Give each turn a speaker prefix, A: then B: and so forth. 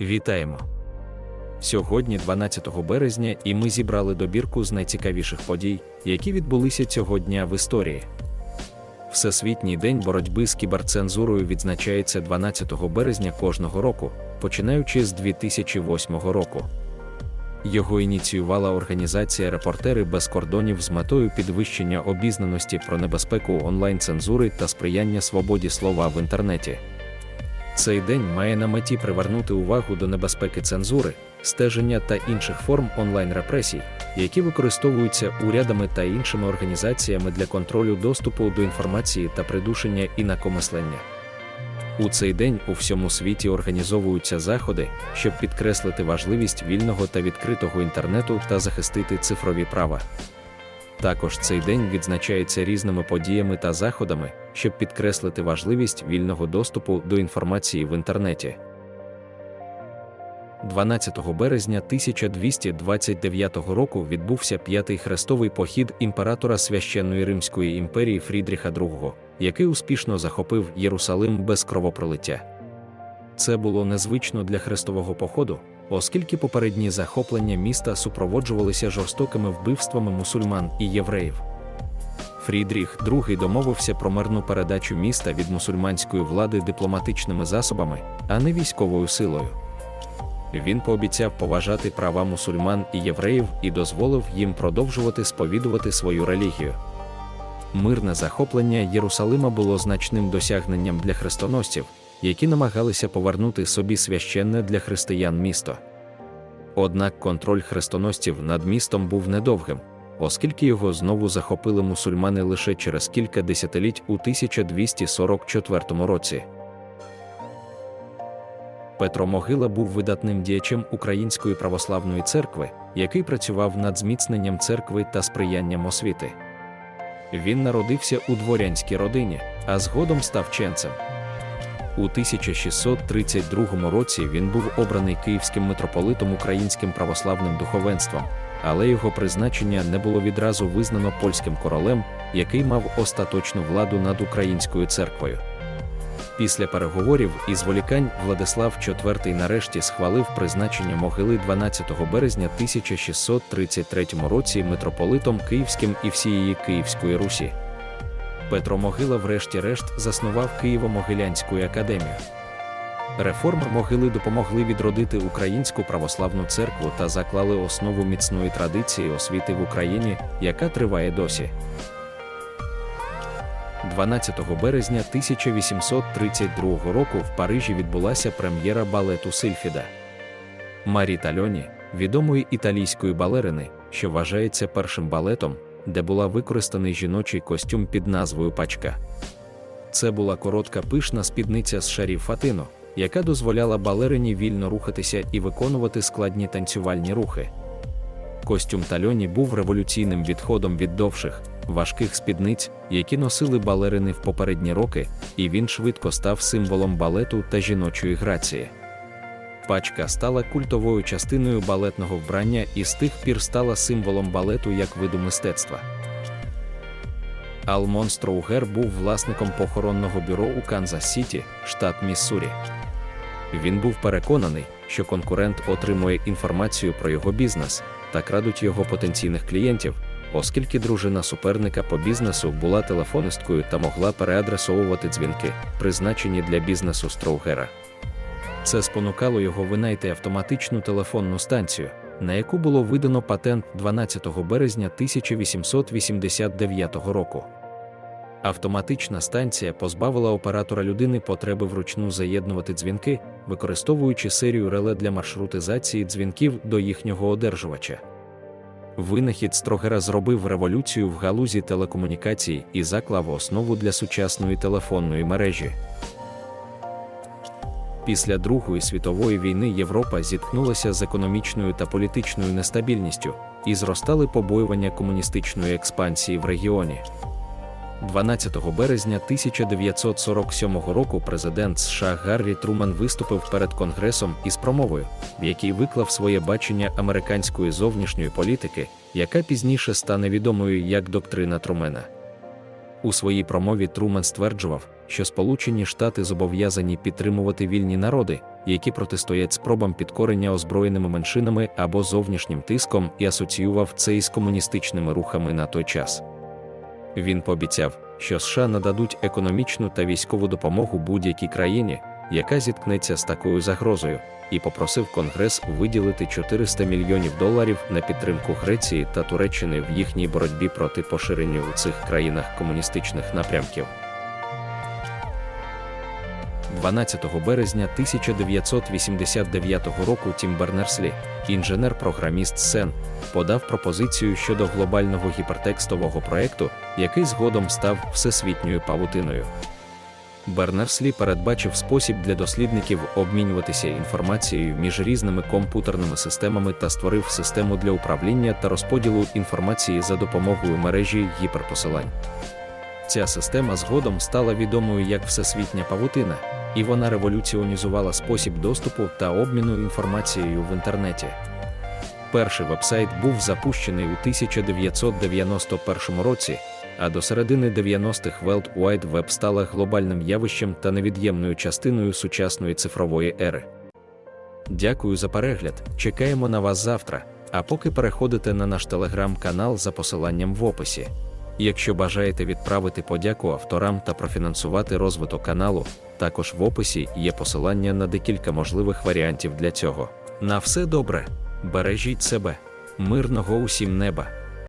A: Вітаємо! Сьогодні 12 березня, і ми зібрали добірку з найцікавіших подій, які відбулися цього дня в історії. Всесвітній день боротьби з кіберцензурою відзначається 12 березня кожного року, починаючи з 2008 року. Його ініціювала організація Репортери без кордонів з метою підвищення обізнаності про небезпеку онлайн-цензури та сприяння свободі слова в інтернеті. Цей день має на меті привернути увагу до небезпеки цензури, стеження та інших форм онлайн-репресій, які використовуються урядами та іншими організаціями для контролю доступу до інформації та придушення інакомислення. У цей день у всьому світі організовуються заходи, щоб підкреслити важливість вільного та відкритого інтернету та захистити цифрові права. Також цей день відзначається різними подіями та заходами, щоб підкреслити важливість вільного доступу до інформації в інтернеті. 12 березня 1229 року відбувся п'ятий хрестовий похід імператора священної Римської імперії Фрідріха II, який успішно захопив Єрусалим без кровопролиття. Це було незвично для хрестового походу, оскільки попередні захоплення міста супроводжувалися жорстокими вбивствами мусульман і євреїв. Фрідріх II домовився про мирну передачу міста від мусульманської влади дипломатичними засобами, а не військовою силою. Він пообіцяв поважати права мусульман і євреїв і дозволив їм продовжувати сповідувати свою релігію. Мирне захоплення Єрусалима було значним досягненням для хрестоносців, які намагалися повернути собі священне для християн місто. Однак контроль хрестоносців над містом був недовгим, оскільки його знову захопили мусульмани лише через кілька десятиліть у 1244 році. Петро Могила був видатним діячем Української православної церкви, який працював над зміцненням церкви та сприянням освіти. Він народився у дворянській родині, а згодом став ченцем. У 1632 році він був обраний київським митрополитом українським православним духовенством, але його призначення не було відразу визнано польським королем, який мав остаточну владу над українською церквою. Після переговорів і зволікань Владислав IV нарешті схвалив призначення могили 12 березня 1633 році митрополитом Київським і всієї Київської Русі. Петро Могила, врешті-решт, заснував Києво-Могилянську академію. Реформи могили допомогли відродити українську православну церкву та заклали основу міцної традиції освіти в Україні, яка триває досі. 12 березня 1832 року в Парижі відбулася прем'єра балету Сильфіда. Марі Тальоні, відомої італійської балерини, що вважається першим балетом, де була використаний жіночий костюм під назвою Пачка. Це була коротка пишна спідниця з шарів фатино, яка дозволяла балерині вільно рухатися і виконувати складні танцювальні рухи. Костюм Тальоні був революційним відходом від довших, важких спідниць, які носили балерини в попередні роки, і він швидко став символом балету та жіночої грації. Пачка стала культовою частиною балетного вбрання і з тих пір стала символом балету як виду мистецтва. Алмон Строугер був власником похоронного бюро у Канзас Сіті, штат Міссурі. Він був переконаний, що конкурент отримує інформацію про його бізнес та крадуть його потенційних клієнтів, оскільки дружина суперника по бізнесу була телефонисткою та могла переадресовувати дзвінки, призначені для бізнесу Строугера. Це спонукало його винайти автоматичну телефонну станцію, на яку було видано патент 12 березня 1889 року. Автоматична станція позбавила оператора людини потреби вручну заєднувати дзвінки, використовуючи серію реле для маршрутизації дзвінків до їхнього одержувача. Винахід Строгера зробив революцію в галузі телекомунікацій і заклав основу для сучасної телефонної мережі. Після Другої світової війни Європа зіткнулася з економічною та політичною нестабільністю і зростали побоювання комуністичної експансії в регіоні. 12 березня 1947 року президент США Гаррі Труман виступив перед Конгресом із промовою, в якій виклав своє бачення американської зовнішньої політики, яка пізніше стане відомою як доктрина Трумена. У своїй промові Труман стверджував, що Сполучені Штати зобов'язані підтримувати вільні народи, які протистоять спробам підкорення озброєними меншинами або зовнішнім тиском, і асоціював це із комуністичними рухами на той час. Він пообіцяв, що США нададуть економічну та військову допомогу будь-якій країні, яка зіткнеться з такою загрозою, і попросив Конгрес виділити 400 мільйонів доларів на підтримку Греції та Туреччини в їхній боротьбі проти поширення у цих країнах комуністичних напрямків. 12 березня 1989 року Тім Бернерслі, інженер-програміст Сен, подав пропозицію щодо глобального гіпертекстового проекту, який згодом став всесвітньою павутиною. Бернерслі передбачив спосіб для дослідників обмінюватися інформацією між різними комп'ютерними системами та створив систему для управління та розподілу інформації за допомогою мережі гіперпосилань. Ця система згодом стала відомою як Всесвітня павутина, і вона революціонізувала спосіб доступу та обміну інформацією в інтернеті. Перший вебсайт був запущений у 1991 році, а до середини 90-х World Wide Web стала глобальним явищем та невід'ємною частиною сучасної цифрової ери. Дякую за перегляд. Чекаємо на вас завтра. А поки переходите на наш телеграм-канал за посиланням в описі. Якщо бажаєте відправити подяку авторам та профінансувати розвиток каналу, також в описі є посилання на декілька можливих варіантів для цього. На все добре, бережіть себе, мирного усім неба!